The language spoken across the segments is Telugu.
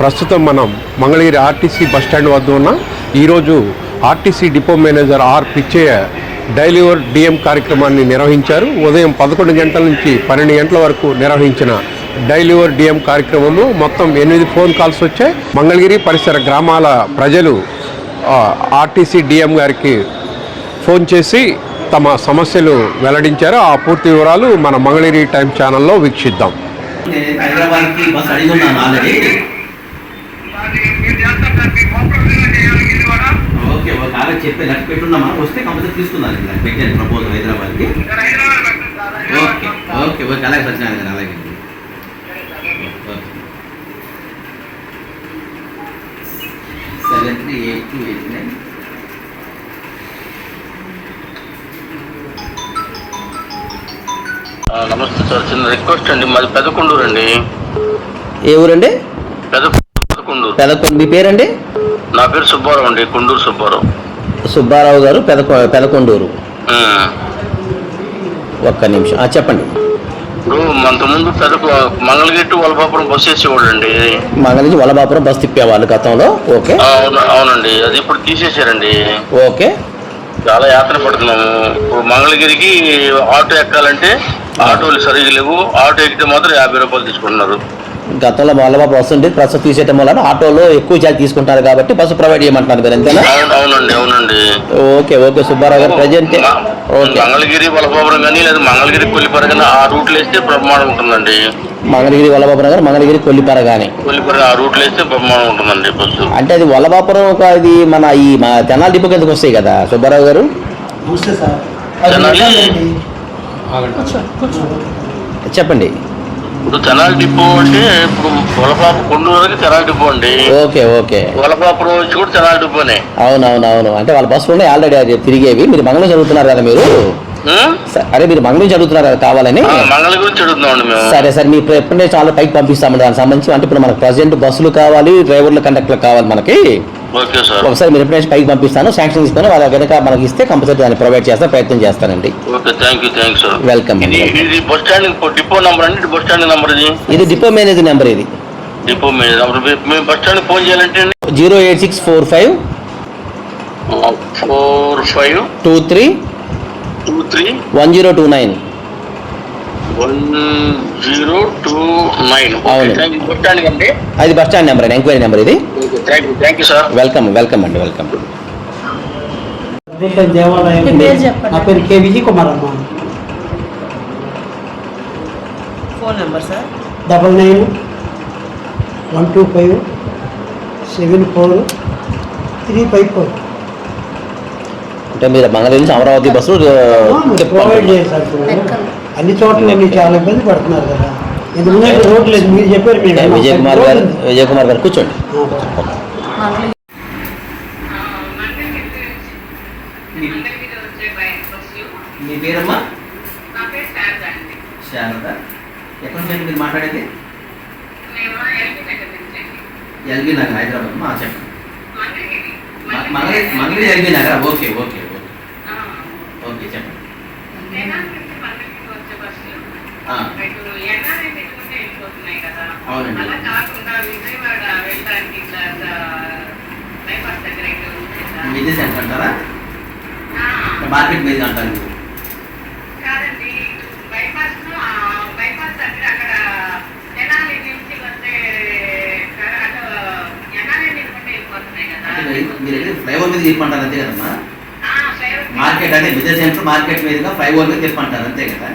ప్రస్తుతం మనం మంగళగిరి ఆర్టీసీ బస్టాండ్ వద్ద ఉన్న. ఈరోజు RTC depot manager R Pichaiah dial your DM కార్యక్రమాన్ని నిర్వహించారు. ఉదయం పదకొండు గంటల నుంచి పన్నెండు గంటల వరకు నిర్వహించిన డైలీవర్ డిఎం కార్యక్రమంలో మొత్తం ఎనిమిది ఫోన్ కాల్స్ వచ్చాయి. మంగళగిరి పరిసర గ్రామాల ప్రజలు ఆర్టీసీ డిఎం గారికి ఫోన్ చేసి తమ సమస్యలు వెల్లడించారు. ఆ పూర్తి వివరాలు మన మంగళగిరి టైం ఛానల్లో వీక్షిద్దాం నేను హైదరాబాద్కి బస్ అడిగి ఉన్నాను ఆల్రెడీ ఓకే ఓకే అలాగే చెప్పి లెక్క పెట్టున్నామా వస్తే కంపల్సరీ తీసుకుందాం ఇలా పెట్టాను ప్రపోజల్ హైదరాబాద్కి. ఓకే ఓకే ఓకే అలాగే సత్యనారాయణ గారు అలాగే. Seven three eight two eight nine నమస్తే సార్ చిన్న రిక్వెస్ట్ అండి. మాది పెదకొండూరు అండి. ఏ ఊరండి? పెద పెదకొండూరు. పెదకొండ మీ పేరండి? నా పేరు సుబ్బారావు అండి కొండూరు సుబ్బారావు. సుబ్బారావు గారు పెదకొ పెదకొండూరు. ఒక్క నిమిషం. చెప్పండి. ఇప్పుడు అంతకుముందు పెద మంగళగిరి టు వలభాపురం బస్సు వేసేవాళ్ళు అండి మంగళ నుంచి వలభాపురం బస్ తిప్పేవాళ్ళు గతంలో. ఓకే. అవును అవునండి. అది ఇప్పుడు తీసేశారండి. ఓకే. చాలా యాత్ర పడుతున్నాము. ఇప్పుడు మంగళగిరికి ఆటో ఎక్కాలంటే ఆటోలు సరిగ్గా లేవు. ఆటో ఎక్కితే మాత్రం యాభై రూపాయలు తీసుకుంటున్నారు. గతంలో వల్లభాపు బస్సు ఉంది. బస్సు తీసేయటం వలన ఆటోలో ఎక్కువ ఛార్జ్ తీసుకుంటారు కాబట్టి బస్సు ప్రొవైడ్ చేయమంటున్నారు మీరు అంతేనా? అవును అవునండి అవునండి ఓకే ఓకే సుబ్బారావు గారు ప్రజెంట్ మంగళగిరి వలభాపురం కానీ లేదా మంగళగిరి కొల్లిపర కానీ ఆ రూట్లో వేస్తే బ్రహ్మాండం ఉంటుందండి. మంగళగిరి వల్లభాపురం గారు మంగళగిరి కొల్లిపార కానీ కొల్లిపర ఆ రూట్లో వేస్తే బ్రహ్మాండం ఉంటుందండి బస్సు. అంటే అది వల్లభాపురం ఒక ఇది మన ఈ మా తెనాలి డిపో కిందకు వస్తాయి కదా సుబ్బారావు గారు? చెప్పండి. ఇప్పుడు తెనాలి డిపో అంటే ఇప్పుడు వలపాపు కొండూరు వరకు తెనాలి డిపో అండి. Okay okay. వలపాపురం వచ్చి కూడా తెనాలి డిపోనే. అవునవును అవును అంటే వాళ్ళ బస్సులు ఉన్నాయి ఆల్రెడీ అది తిరిగేవి. మీరు మంగళం చదువుతున్నారు కదా మీరు? అరే మీరు మంగళం చదువుతున్నారు? కదా కావాలని మంగళ గురించి సరే సరే మీ ఇప్పుడు ఎప్పుడే చాలా పైకి పంపిస్తామండి. దానికి సంబంధించి అంటే ఇప్పుడు మనకు ప్రజెంట్ బస్సులు కావాలి డ్రైవర్లు కండక్టర్లు కావాలి మనకి. ఒకసారి మీరు ఎప్పుడైనా పైకి పంపిస్తాను శాంక్షన్ ఇస్తాను వాళ్ళ కనుక మనకి ఇస్తే కంపల్సరీ దాన్ని ప్రొవైడ్ చేస్తా ప్రయత్నం చేస్తానండి. వెల్కమ్ ఇది బస్ స్టాండ్ డిపో నంబర్ అండి బస్ స్టాండ్ నంబర్ ఇది? ఇది డిపో మేనేజర్ నెంబర్ ఇది. డిపో మీద నంబర్. మేము బస్ స్టాండ్ ఫోన్ చేయాలంటే zero eight six four five four five two three two three one zero two nine one zero two అది బస్ స్టాండ్ నెంబర్ అండి ఎంక్వైరీ నెంబర్ ఇది? Thank you sir welcome welcome అండి వెల్కమ్ దేవాలయం? మీ పేరు చెప్పండి. నా పేరు కే విజయ్ కుమార్ అమ్మ. Phone number sir? Double nine one two five seven four three five four. అంటే మీరు మంగళగిరి నుంచి అమరావతి బస్సు ప్రొవైడ్ చేశారు. అన్ని చోట్ల మీరు చాలా ఇబ్బంది పడుతున్నారు కదా. ఎందుకంటే రోడ్ లేదు మీరు చెప్పారు విజయ్ కుమార్ గారు విజయ్ కుమార్ గారు కూర్చోండి. మీ పేరమ్మా? శారద ఎక్కడి నుంచి మీరు మాట్లాడేది? ఎల్బీ నగర్ హైదరాబాద్. మా చెప్పండి. మ- Mangalagiri Mangalagiri LB Nagar okay okay. Okay చెప్పండి. అవునండి. విద్యా సెంటర్ అంటారా? మార్కెట్ మీద అంటారు కాదండి బైపాస్లో, ఆ, బైపాస్ దగ్గర అక్కడ తెనాలి నుంచి వచ్చే కర- అటు తెనాలి నుంచి కూడా వెళ్ళిపోతున్నాయి కదా అంటే మీరు- మీరు వెళ్ళి ఫ్లైఓవర్ మీద చెప్పంటారు అంతే కదమ్మా? మార్కెట్ అంటే విద్యా సెంటర్ మార్కెట్ మీదుగా ఫ్లైఓవర్ మీద చెప్పంటారు అంతే కదా.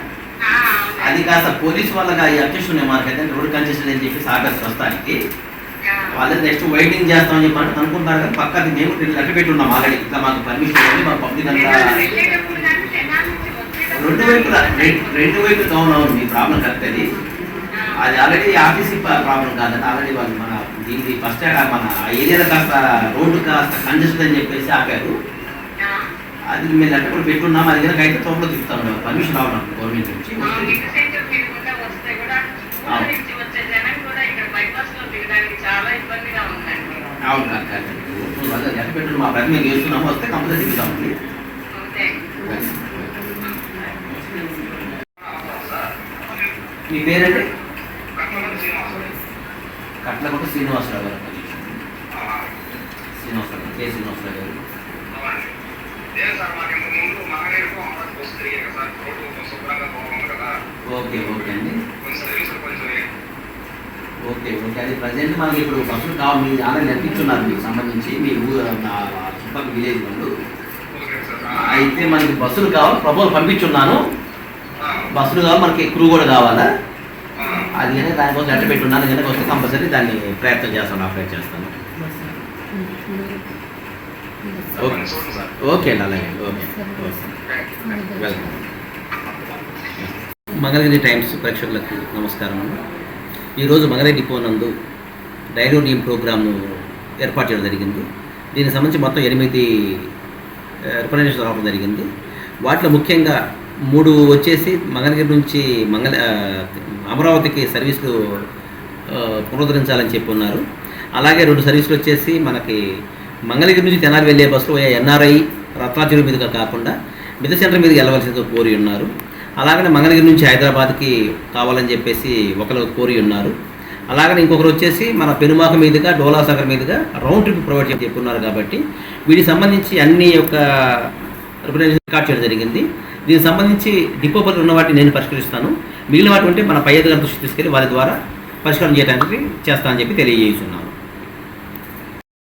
అది కాస్త పోలీస్ వాళ్ళగా ఈ అబ్జెక్షన్ ఉన్నాయి మార్కెట్ అంటే రోడ్ కంజెషన్ అని చెప్పి ఆగస్ట్ వస్తానికి వాళ్ళు నెక్స్ట్ వెయిటింగ్ చేస్తామని చెప్పి అంటే అనుకుంటున్నారు కానీ పక్కకి మేము లెక్క పెట్టి ఉన్నాం ఆల్రెడీ. ఇట్లా మాకు పర్మిషన్ ఇవ్వండి మా పబ్లిక్ అంతా రెండు వైపులా రెండు వైపులు అవునవును మీ ప్రాబ్లం కరెక్ట్ అది. అది ఆల్రెడీ ఆర్టీసీ ప్రాబ్లం కాదండి ఆల్రెడీ వాళ్ళు మన దీనికి ఫస్ట్ మన ఏరియాలో కాస్త రోడ్డు కాస్త కంజెస్ట్ అని చెప్పేసి ఆపారు. అది మేము లెక్క కూడా పెట్టున్నాం. అది కనుక అయితే తోపలో తిప్పుతాం. పర్మిషన్ రావడం గవర్నమెంట్ నుంచి. అవును. కాదు కాదు వాళ్ళు లెక్క పెట్టుకుని మా ప్రతి మేము చేస్తున్నాము. వస్తే కంపల్సరీ తిప్పుతామండి మీ పేరండి? కట్లకొట్ట శ్రీనివాసరావు గారు. Srinivasarao garu K Srinivasa Rao garu. Okay okay అండి. Okay okay. అది ప్రజెంట్ మనకి ఇప్పుడు బస్సులు కావాలి మీరు ఆల్రెడీ నడిపించున్నారు మీకు సంబంధించి మీ ఊరు చుట్టుపక్కల విలేజ్ వాళ్ళు. అయితే మనకి బస్సులు కావాలి ప్రపోజల్ పంపించున్నాను. బస్సులు కావాలి మనకి క్రూ కూడా కావాలా? అది కానీ దానికోసం లెటర్ పెట్టున్నాను కనుక వస్తే కంపల్సరీ దాన్ని ప్రయత్నం చేస్తాను ఆపరేట్ చేస్తాను. ఓకే. ఓకే. అండి అలాగే okay. Okay. Welcome. Mangalagiri Times ప్రేక్షకులకు నమస్కారం ఈరోజు మంగళగిరి డిపో నందు డైరీ టీమ్ ప్రోగ్రామ్ను ఏర్పాటు చేయడం జరిగింది. దీనికి సంబంధించి మొత్తం ఎనిమిది రిప్రజెంటేషన్ రావడం జరిగింది. వాటిలో ముఖ్యంగా మూడు వచ్చేసి మంగళగిరి నుంచి మంగళ అమరావతికి సర్వీసులు పునరుద్ధరించాలని చెప్పి ఉన్నారు. అలాగే రెండు సర్వీసులు వచ్చేసి మనకి మంగళగిరి నుంచి తెనాలి వెళ్ళే బస్సులు ఎన్ఆర్ఐ రత్నాచూరు మీదుగా కాకుండా మిద సెంటర్ మీదకి వెళ్ళవలసిందిగా కోరి ఉన్నారు. అలాగనే మంగళగిరి నుంచి హైదరాబాద్కి కావాలని చెప్పేసి ఒకరు కోరి ఉన్నారు. అలాగనే ఇంకొకరు వచ్చేసి మన పెనుమాక మీదుగా డోలాసాగర్ మీదుగా రౌండ్ ట్రిప్ ప్రొవైడ్ చేసి చెప్పున్నారు కాబట్టి వీటికి సంబంధించి అన్ని యొక్క రిప్రజెంటేషన్ రికార్డ్ చేయడం జరిగింది. దీనికి సంబంధించి డిపో పనులు ఉన్న వాటిని నేను పరిష్కరిస్తాను. మిగిలిన వాటి ఉంటే మన పై అధికారుల తీసుకెళ్ళి వారి ద్వారా పరిష్కారం చేయడానికి చేస్తానని చెప్పి తెలియజేస్తున్నాను.